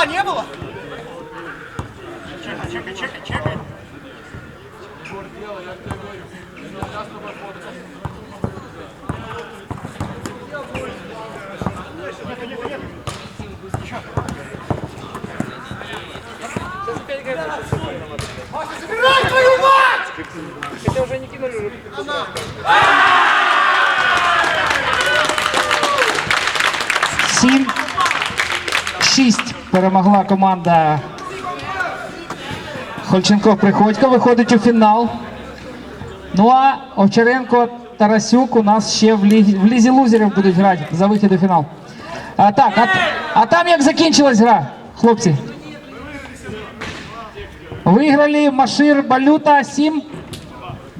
Гольфа не было? Чекай, чекай, чекай, чекай. Играй, твою мать! Это уже не кинули уже. Она! Семь. Шесть. перемогла команда Хольченков приходько виходить у фінал. Ну а Овчаренко Тарасюк у нас ще в лізі, в лізі лузерів будуть грати за вихід у фінал. А так, а, а там як закінчилась гра, хлопці. Виграли Машир Балюта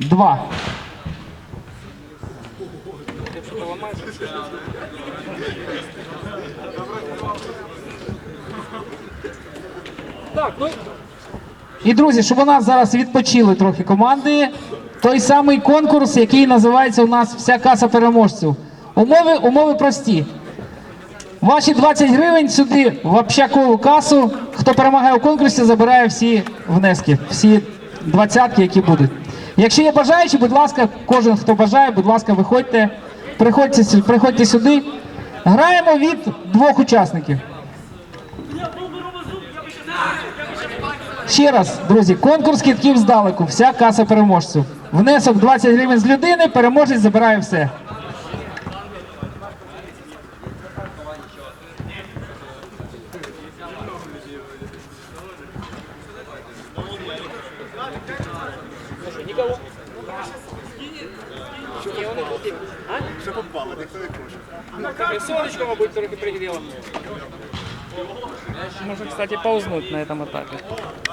7-2. Ну, І друзі, щоб у нас зараз відпочили трохи команди. Той самий конкурс, який називається у нас вся каса переможців. Умови умови прості. Ваші 20 гривень сюди в общакову касу. Хто перемагає у конкурсі, забирає всі внески, всі двадцятки, які будуть. Якщо є бажаючі, будь ласка, кожен хто бажає, будь ласка, виходьте, приходьте, приходьте сюди. Граємо від двох учасників. Ще раз, друзі, конкурс кітків здалеку. Вся каса переможців. Внесок 20 гривень з людини, переможець забирає все. Сонечко, мабуть, трохи пригріло. Можно, кстати, поузнуть на этом этапе.